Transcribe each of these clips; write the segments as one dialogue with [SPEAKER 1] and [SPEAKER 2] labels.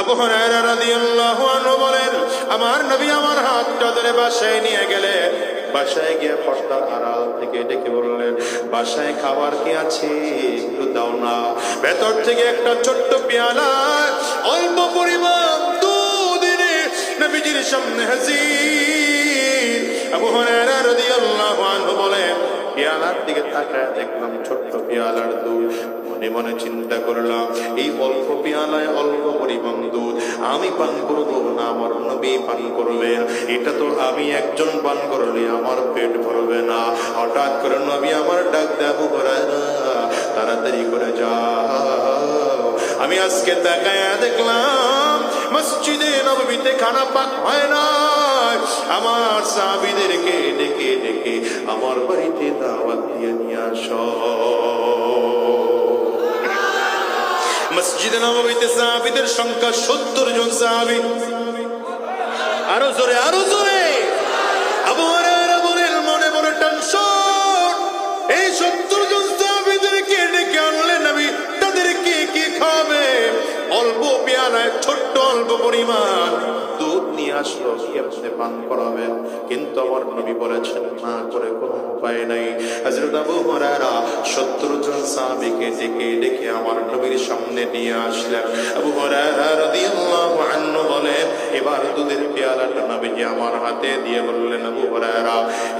[SPEAKER 1] আবু হুরায়রা রাদিয়াল্লাহু আনহু বলেন, আমার নবী আমার হাতটা ধরে বাসায় নিয়ে গেলে, বাসায় গিয়ে পর্দার আড়াল থেকে ডেকে বললেন, বাসায় খাবার কি আছে? একটু দাও না। ভেতর থেকে একটা ছোট্ট পেয়ালা, অল্প পরিমাণ দুধ এনে নবীজির সামনে হাজির। আবু হুরায়রা রাদিয়াল্লাহু আনহু বলেন পেয়ালার দিকে তাকায় দেখলাম ছোট্ট পেয়ালার দুধ মনে মনে চিন্তা করলাম, এই অল্প পেয়ালায় অল্প পরিমাণ দুধ আমি পান করব না, আমার নবী পান করবেন। এটা তো আমি একজন পান করলে আমার পেট ভরবে না। হঠাৎ করে নবী আমার ডাক দেবো তাড়াতাড়ি করে যা আমি আজকে তাকায় দেখলাম, মসজিদে নবীতে খানা পাক হয় না। আমার সাহাবীদেরকে ডেকে ডেকে আমার বাড়িতে দাওয়াত দিয়ে নিয়ে আস। মসজিদে নবীতে সাহাবিদের সংখ্যা সত্তর জন সাহাবী। আরও জোরে আরও জোরে। আসলো কি আপনি পান করাবেন কিন্তু আমার নবী বলেছেন, না করে কোনো উপায় নাই। হযরত আবু হুরায়রা জন সাহাবীকে ডেকে ডেকে আমার নবীর সামনে নিয়ে আসলেন। আবু হুরায়রা রাদিয়াল্লাহু আনহু বলেন এবার দুধের পেয়ালাটা নবীজি আমার হাতে দিয়ে বললেন, আবু হুরায়রা,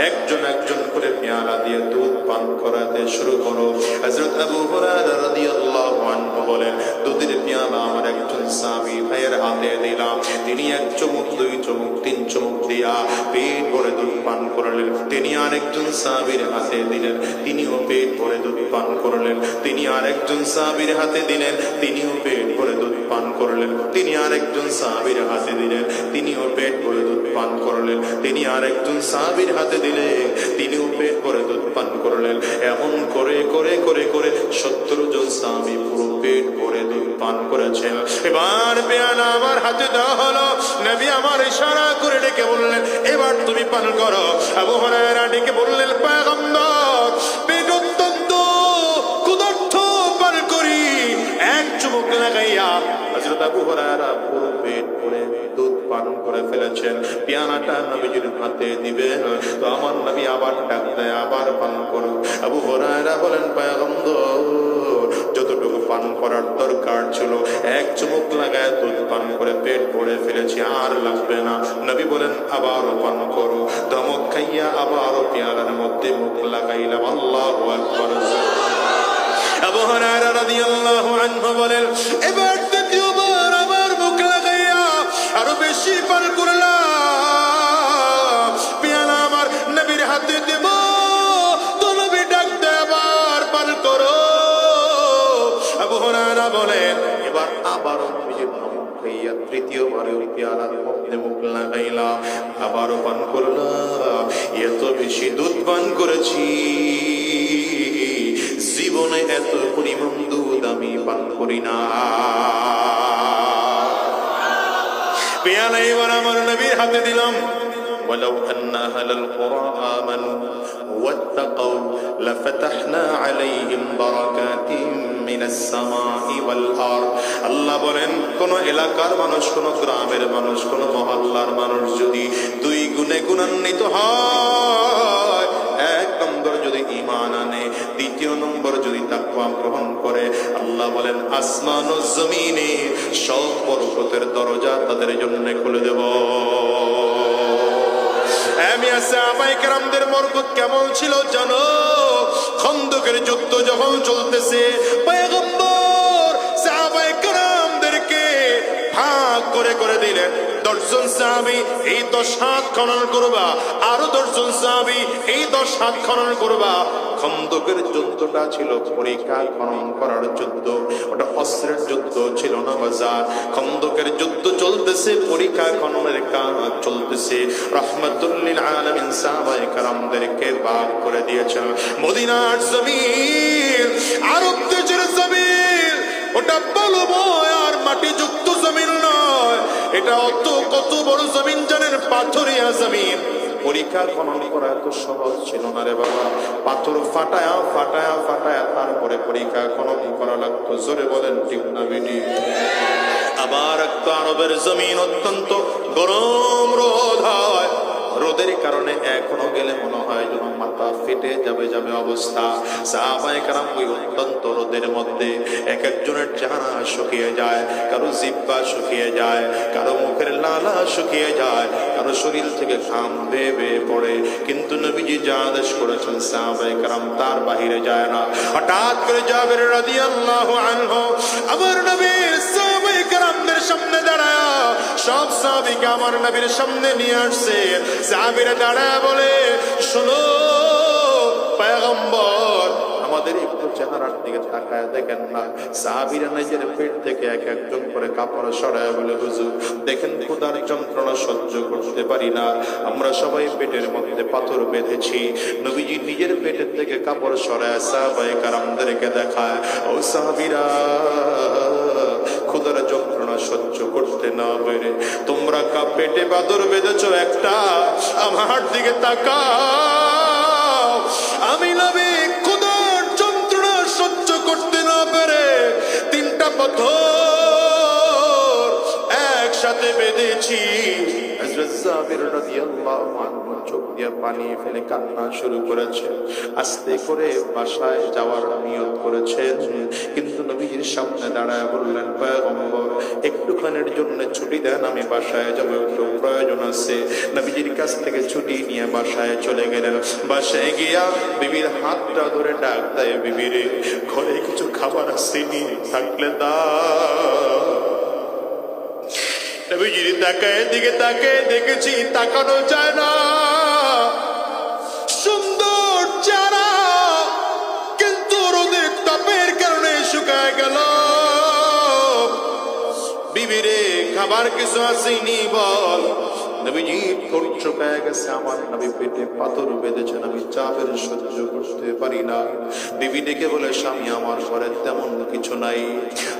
[SPEAKER 1] একজন একজন করে পেয়ালা দিয়ে দুধ পান করাতে শুরু করো। হযরত আবু হুরায়রা রাদিয়াল্লাহু আনহু বলেন, দুধের পেয়ালা আমার একজন সাহাবী ভাইয়ের হাতে দিলাম তিনি এক চুমুক, দুই চুমুক, তিন চুমুক দিয়া পেট ভরে দুধ পান করলেন। তিনি আরেকজন সাহাবীর হাতে দিলেন, তিনিও পেট ভরে দুধ পান করলেন। তিনি আরেকজন সাহাবীর হাতে দিলেন, তিনিও পেট ভরে দুধ পান করলেন। তিনি আরেকজন সাহাবীর হাতে দিলেন, তিনিও পেট ভরে দুধ পান করলেন। তিনি আরেকজন সাহাবীর হাতে দিলেন, তিনিও পেট ভরে দুধ পান করলেন। এমন করে করে করে করে সত্তর জন সাহাবী পুরো পান করেছেন। এবার পেয়ালা আমার হাতে দেওয়া হলো। নবী আমার ইশারা করে ডেকে বললেন, এবার তুমি পান করো। আবু হুরায়রা ডেকে বললেন, পয়গম্বর পেট অত্যন্ত ক্ষুধার্ত, পান করি। এক চুমুক লাগাইয়া হযরত আবু হুরায়রা পুরো পেট ভরে দুধ পান করে ফেলেছেন। পিয়ানাটা নবীজির হাতে দিবেন। তো আমার নবী আবার ডাক দেয়, আবার পান করো। আবু হরায়রা বলেন, পয়গম্বর পান করার দরকার ছিল। এক চুমুক লাগায় দুধ পান করে পেট ভরে ফেলেছি, আর লাগবে না। নবী বলেন আবারও পান করো। ধমক খাইয়া আবারও পেয়ালার মধ্যে মুখ লাগাইলাম। আল্লাহ এবার দ্বিতীয়বার আবার মুখ লাগাইয়া আরও বেশি পান করলাম। এবার আবারও নবীজির ধমক খাইয়া তৃতীয়বারেও পেয়ালার মধ্যে মুখ লাগাইলা আবারও পান করলাম এত বেশি দুধ পান করেছি জীবনে এত পরিমাণ দুধ আমি পান করি না পেয়ালা এবার আমার নবীর হাতে দিলাম ولو أن أهل القرى آمنوا واتقوا لفتحنا عليهم بركات من السماء والأرض আল্লাহ বলেন, কোন এলাকার মানুষ, কোন গ্রামের মানুষ, কোন মহল্লার মানুষ যদি দুই গুণে গুণান্বিত হয়, এক নম্বর যদি ইমান আনে, দ্বিতীয় নম্বর যদি তাকওয়া গ্রহণ করে, আল্লাহ বলেন, আসমান ও জমিনে সব বরকতের দরজা তাদের জন্য খুলে দেব। আমি সাহাবাই কেরামদের বরকত কেমন ছিল জানো? খন্দকের যুদ্ধ যখন চলতেছে, পয়গম্বর সাহাবাই কেরামদেরকে ভাগ করে করে দিলেন। দশজন সাহাবি এই দশ হাত খনন করবা, আরও দশজন সাহাবি এই দশ হাত খনন করবা। খন্দকের যুদ্ধটা ছিল পরীক্ষা খনন করার যুদ্ধ। ওটা অস্ত্রের যুদ্ধ ছিল না বাজার। খন্দকের যুদ্ধ চলতেছে পরীক্ষা খননের কাজ চলতেছে। রহমতুল্লিল আলমিন সাহাবাই কারামদেরকে ভাগ করে দিয়েছেন। মদিনার জমিন, আরব দেশের জমিন, ওটা বলব আর মাটি যুক্ত জমিন নয়। এটা অত কত বড় জমিন জানেন? পাথরিয়া জমিন। পরীক্ষা খনন করা এত সহজ ছিল না রে বাবা। পাথর ফাটায়া ফাটায়া ফাটায়া তারপরে পরীক্ষা খনন করা লাগতো। জোরে বলেন, ঠিক না বিডি আবার আরবের জমিন অত্যন্ত গরম রোধ হয়। রোদের কারণে এখনও গেলে মনে হয় যেন মাথা ফেটে যাবে যাবে অবস্থা। সাহাবায়ে কারাম ওই অত্যন্ত রোদের মধ্যে এক একজনের চেহারা শুকিয়ে যায়, কারও জিব্বা শুকিয়ে যায়, কারও মুখের লালা শুকিয়ে যায়, কারও শরীর থেকে ঘাম বেয়ে বেয়ে পড়ে। কিন্তু নবীজি যা আদেশ করেছেন সাহাবায়ে কারাম তার বাহিরে যায় না। হঠাৎ করে জাবের রাদিয়াল্লাহু আনহু আমার নবীর আমার নবীর সামনে নিয়ে আসছে। দাঁড়ায় বলে, শোনো, পয়গম্বর, আমাদের একটু চেহারার দিকে তাকায় দেখেন না। সাহাবীরা নিজের পেট থেকে এক একজন করে কাপড় সরায় বলে, হুজুর, দেখেন যন্ত্রণা সহ্য করতে পারি না। আমরা সবাই পেটের মধ্যে পাথর বেঁধেছি। নবীজি নিজের পেটের থেকে কাপড় সরায় সাহাবায়ে কারামদেরকে দেখায়। ও সাহাবীরা সহ্য করতে না পেরে তোমরা কা পেটে বাদর বেঁধেছ একটা, আমার দিকে তাকা আমি নবী ক্ষুদার যন্ত্রণা সহ্য করতে না পেরে তিনটা পাথর একসাথে বেঁধেছি। কান্না শুরু আস্তে করে বাসায় যাওয়ার কিন্তু সামনে দাঁড়ায় একটুখানের জন্য ছুটি দেন, আমি বাসায় যাব, একটু প্রয়োজন আছে। নবীজির কাছ থেকে ছুটি নিয়ে বাসায় চলে গেলেন। বাসায় গিয়া বিবির হাতটা ধরে ডাক দেয় বিবিরে ঘরে কিছু খাবার আসেনি থাকলে দা নবীজির তাকায় দিকে তাকে দেখেছি, তাকানো যায় না। সুন্দর চারা কিন্তু রোদের তাপের কারণে শুকায় গেল। বিবিরে খাবার কিছু আসেনি বল। নবীজি ঠোঁট শুকায় গেছে আমার নবী পেটে পাথর বেঁধেছেন আমি চাপের সহ্য করতে পারি না। বিবি ডেকে বলে, স্বামী, আমার ঘরে তেমন কিছু নাই।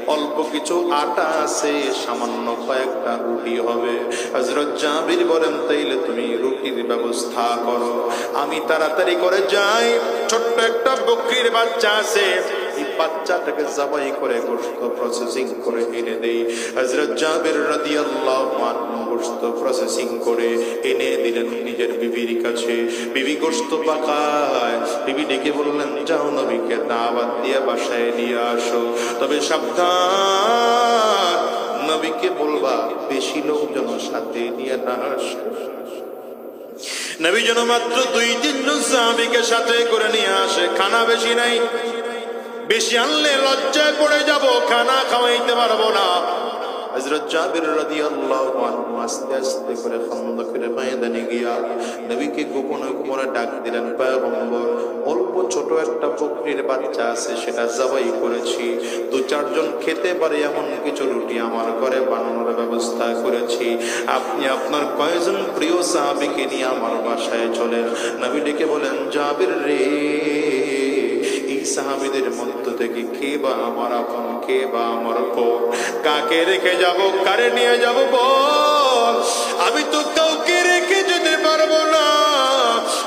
[SPEAKER 1] অল্প কিছু আটা আছে, সামান্য কয়েকটা রুটি হবে। হজরত জাবির বলেন, তাইলে তুমি রুটির ব্যবস্থা করো। আমি তাড়াতাড়ি করে যাই, ছোট্ট একটা বকরির বাচ্চা আছে। এই বাচ্চাটাকে জবাই করে গোস্ত প্রসেসিং করে এনে দেই। হজরত জাবির রাদিয়াল্লাহু আনহু গোস্ত প্রসেসিং করে এনে দিলেন নিজের বিবির কাছে। বিবি গোস্ত পাকায়। বিবি ডেকে বললেন, যাও নবীকে দাওয়াত দিয়ে বাসায় নিয়ে আসো। তবে সাবধান। নবীকে বলবা, বেশি লোকজন সাথে নিয়ে না আসে। নবী যেন মাত্র দুই তিনজন সাহাবিকে সাথে করে নিয়ে আসে। খানা বেশি নাই। বেশি আনলে লজ্জায় পড়ে যাব, খানা খাওয়াইতে পারব না। আস্তে আস্তে করে নবীকে গোপনে ডাক দিলেন অল্প ছোট একটা আছে, সেটা জবাই করেছি। দু চারজন খেতে পারে এমন কিছু রুটি আমার ঘরে বানানোর ব্যবস্থা করেছি। আপনি আপনার কয়েকজন প্রিয় সাহাবীকে নিয়ে আমার বাসায় চলেন। নবী ডেকে বলেন, জাবির রে সাহাবিদের মধ্য থেকে কে বা আমার আপন, কে বা আমার পর কাকে রেখে যাব, কারে নিয়ে যাব বল? আমি তো কাউকে রেখে যেতে পারব না।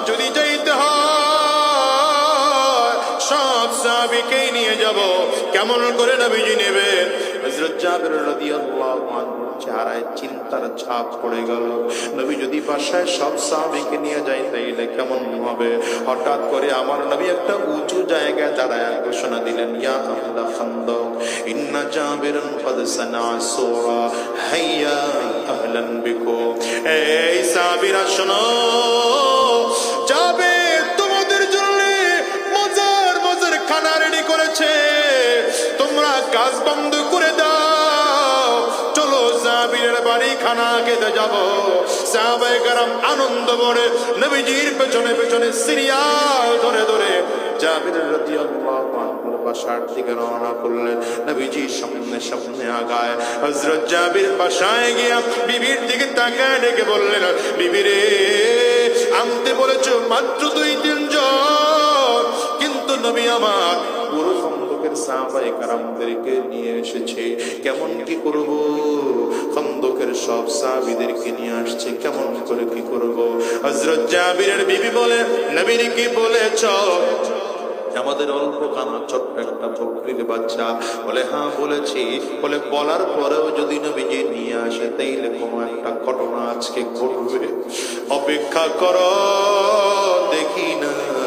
[SPEAKER 1] যদি যাইতে হয়, সব সাহাবিকেই নিয়ে যাব। কেমন করে নবীজি নেবেন? হযরত জাবির রাদিয়াল্লাহু আনহু চেহারায় চিন্তার ছাপ পড়ে গেল। নবী যদি বাসায় সব সাহাবিকে নিয়ে যায়, তাইলে কেমন হবে? হঠাৎ করে আমার নবী একটা উঁচু জায়গায় দাঁড়ায় ঘোষণা দিলেন, ইয়া আহলা খান্দক, ইন্না জাবিরান কদ সানা সূরা, হাইয়া আহলান বিকুম এই সাহাবীরা, শোনো, যাবে তোমাদের জন্য মজার মজার খানা করেছে। তোমরা কাজ বন্ধ করে জাবিরের বাড়ি খানা খেতে যাব, সাহাবায়ে কারাম আনন্দ ভরে নবীজির পেছনে পেছনে সিরিয়াল ধরে ধরে জাবির রাদিয়াল্লাহু গিয়া বিবির ডেকে বিবিরে আনতে বলেছ মাত্র দুই কিন্তু নবী আমার নিয়ে এসেছে। কেমন কি করব? খন্দকের সব সাহাবীদেরকে নিয়ে আসছে। কেমন করে কি করব? হযরত জাবিরের বিবি বলে, নবীর কি বলেছ? আমাদের অল্প কানা ছোট্ট একটা বকরির বাচ্চা বলে হ্যাঁ বলেছি। বলে, বলার পরেও যদি নবীজি নিয়ে আসে, তাইলে কোনো একটা ঘটনা আজকে ঘটবে। অপেক্ষা করো, দেখি না।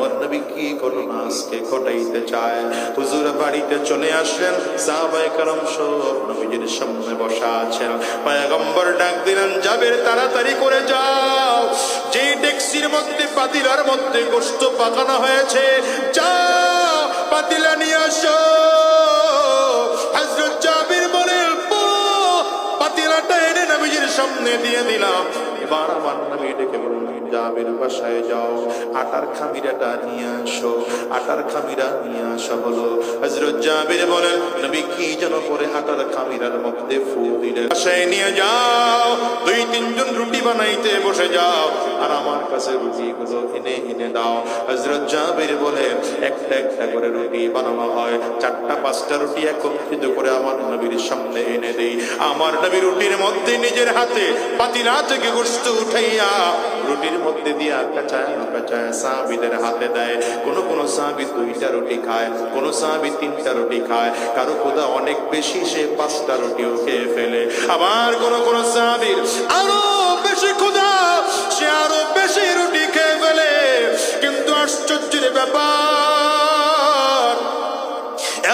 [SPEAKER 1] আমার নবী কি ঘটনা আজকে? ঘটাইতে চায়। হুজুর বাড়িতে চলে আসলেন, সাহাবায়ে কারাম সব নবীজির সামনে বসা আছেন। পয়গম্বর ডাক দিলেন যাবের তাড়াতাড়ি করে যাও। যে ট্যাক্সির মধ্যে, পাতিলার মধ্যে গোস্ত পাকানো হয়েছে, যাও, পাতিলা নিয়ে আসো। হযরত জাবির বলে পাতিলাটা এনে নবীজির সামনে দিয়ে দিলাম। এবার আমার নবী ডেকে জাবির বাসায় যাও, আটার খামিরাটা নিয়ে আসো, আটার খামিরা নিয়ে আসা হলো। হজরত জাবির বলেন, নবী কি যেন করে আটার খামিরার মধ্যে ফু দিলেন? বাসায় নিয়ে যাও, দুই তিনজন রুটি বানাইতে বসে যাও আর আমার কাছে রুটিগুলো এনে এনে দাও। হযরত জাবির বলে, একটা একটা করে রুটি বানানো হয়। চারটা, পাঁচটা রুটি একত্রিত করে আমার নবীর সামনে এনে দেই। আমার নবী রুটির মধ্যে নিজের হাতে পাতিলা থেকে গোস্ত উঠাইয়া রুটির মধ্যে দিয়া কাঁচায় কাঁচায় সাহাবিদের হাতে দেয়। কোন কোন সাহাবি দুইটা রুটি খায়, কোন সাহাবি তিনটা রুটি খায়। কারও খোদা অনেক বেশি, সে পাঁচটা রুটিও খেয়ে ফেলে। আবার কোন কোন সাহাবির আরও বেশি সে আরও বেশি রুটি খেয়ে ফেলে। কিন্তু আশ্চর্যের ব্যাপার,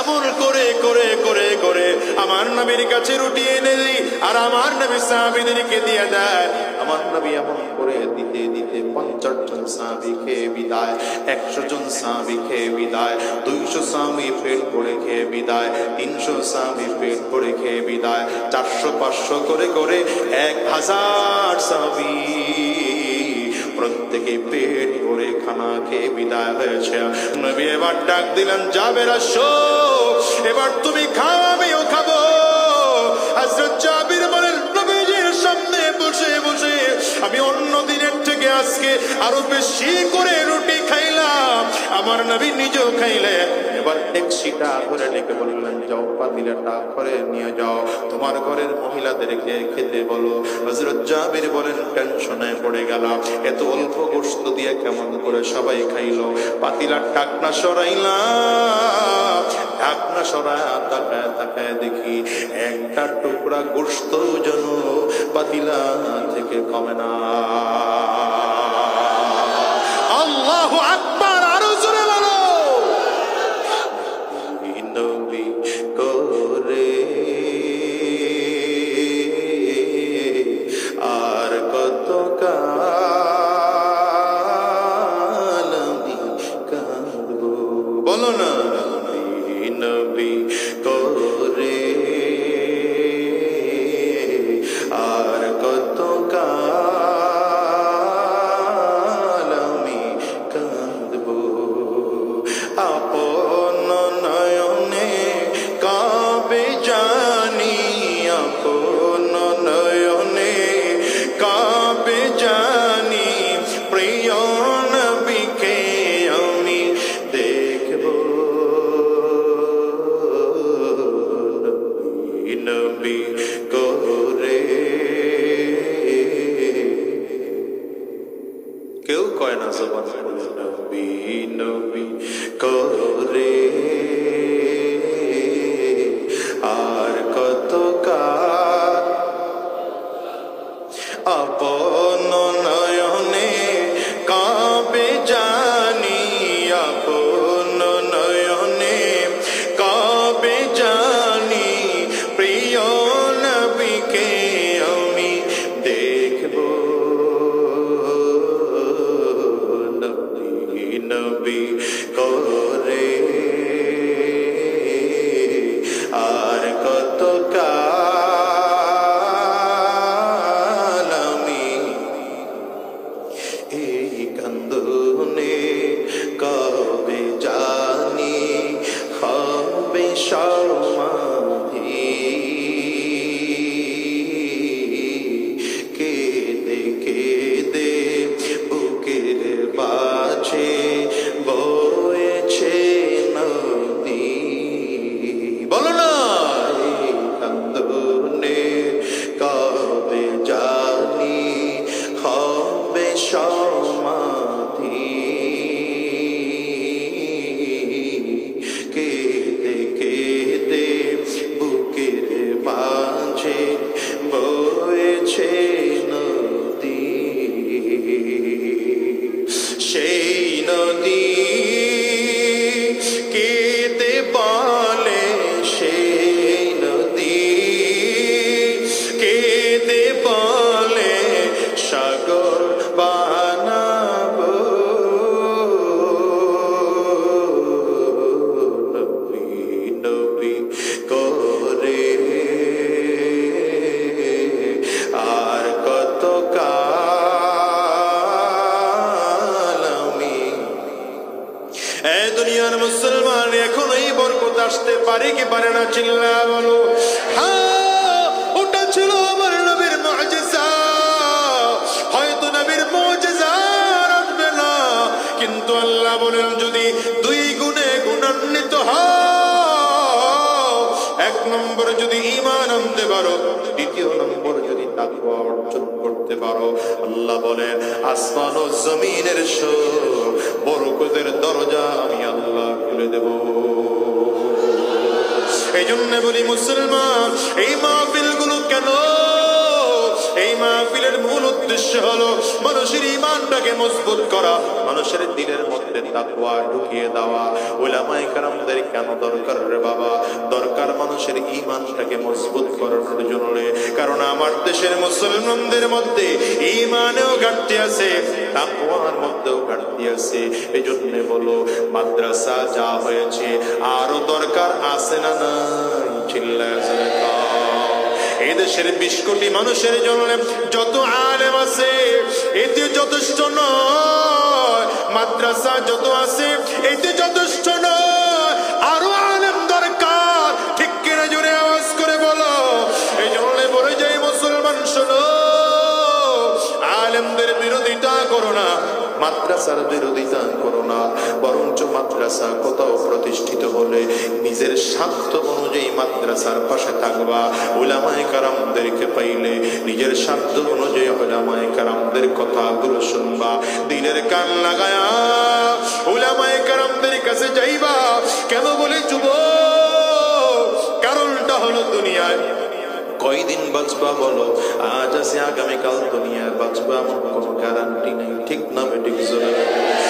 [SPEAKER 1] এমন করে করে করে করে আমার নবীর কাছে রুটি এনে দিই আর আমার নবী সাহাবিদেরকে দিয়ে দেয়। আমার নবী এমন করে দিতে দিতে পঞ্চাশ জন সাহাবি খেয়ে বিদায়, একশো জন সাহাবি খেয়ে বিদায়, দুইশো সাহাবি পেট করে খেয়ে বিদায়, তিনশো সাহাবি পেট করে খেয়ে বিদায়, চারশো, পাঁচশো করে করে এক হাজার সাহাবি। প্রত্যেকে পেট ভরে খানা খেয়ে বিদায় হয়েছে। নবী এবার ডাক দিলেন, যাবে রাসো এবার তুমি খাও, আমিও খাব। হাজরত জাবির বলেন, নবীজির সামনে বসে বসে আমি অন্য দিনের থেকে আজকে আরও বেশি করে রুটি খাইলাম। আমার নবী নিজেও খাইলেন। ধরে ডেকে বললেন, যাও ঘরে নিয়ে যাও। তোমার ঘরের খেতে বলো। হজরত জাবির বলেন, টেনশনে পড়ে গেলাম। এত অল্প গোস্ত দিয়ে কেমন করে সবাই পাতিলার টাকনা ঢাকনা সরায়, তাকায় তাকায় দেখি একটা টুকরা গোস্ত যেন পাতিলা থেকে কমে না। আল্লাহ কান্দনে কবে জানি হবে সময় পারে কি পারে না চিল্লা বলো। হ্যাঁ ওটা ছিল আমার নবীর মুআজিজা হয়তো নবীর মুআজিজা আর আসবে না। কিন্তু আল্লাহ বলেন, যদি দুই গুণে গুণান্বিত হও, এক নম্বর যদি ঈমান আনতে পারো, দ্বিতীয় নম্বর যদি তাকওয়া অর্জন করতে পারো, আল্লাহ বলেন, আসমান ও জমিনের সব বরকতের দরজা আমি আল্লাহ খুলে দেব। এই জন্য বলি মুসলমান এই মাহফিলগুলো কেন মাহফিলের মূল উদ্দেশ্য হলো মানুষের ইমানটাকে মজবুত করা, মানুষের দিলের মধ্যে তাকওয়া ঢুকিয়ে দেওয়া। ওলামায়ে কারামদের কেন দরকার রে বাবা? দরকার মানুষের ইমানটাকে মজবুত করানোর জন্য। কারণ আমার দেশের মুসলমানদের মধ্যে ইমানেও ঘাটতি আছে, তাকওয়ার মধ্যেও ঘাটতি আছে। এই জন্য বলো, মাদ্রাসা যা হয়েছে, আরও দরকার আছে না নাই? চিল্লায় জোরে এই দেশের বিশ কোটি মানুষের জন্য যত আলেম আছে, এতে যথেষ্ট নয়। মাদ্রাসা যত আছে, এতে যথেষ্ট নয়। আরও আলেম দরকার। ঠিক কিনা জোরে আওয়াজ করে বলো। এই জন্য বলে যাই মুসলমান, শোনো। আলেমদের বিরোধিতা করো না, মাদ্রাসার বিরোধিতা করো না। বরঞ্চ মাদ্রাসা কোথাও প্রতিষ্ঠিত হলে নিজের স্বার্থ অনুযায়ী মাদ্রাসার পাশে থাকবা। ওলামায় কারামদেরকে পাইলে নিজের স্বার্থ অনুযায়ী ওলামায় কারামদের কথাগুলো শুনবা। দিনের কান লাগায়া ওলামায় কারামদের কাছে যাইবা। কেন বলে যুব কারণটা হলো দুনিয়ায়। কয়দিন বাঁচবা বলো? আজ আছে, আগামীকাল দুনিয়ায় বাঁচবা। কোনো গ্যারান্টি নেই। ঠিক না জোরে।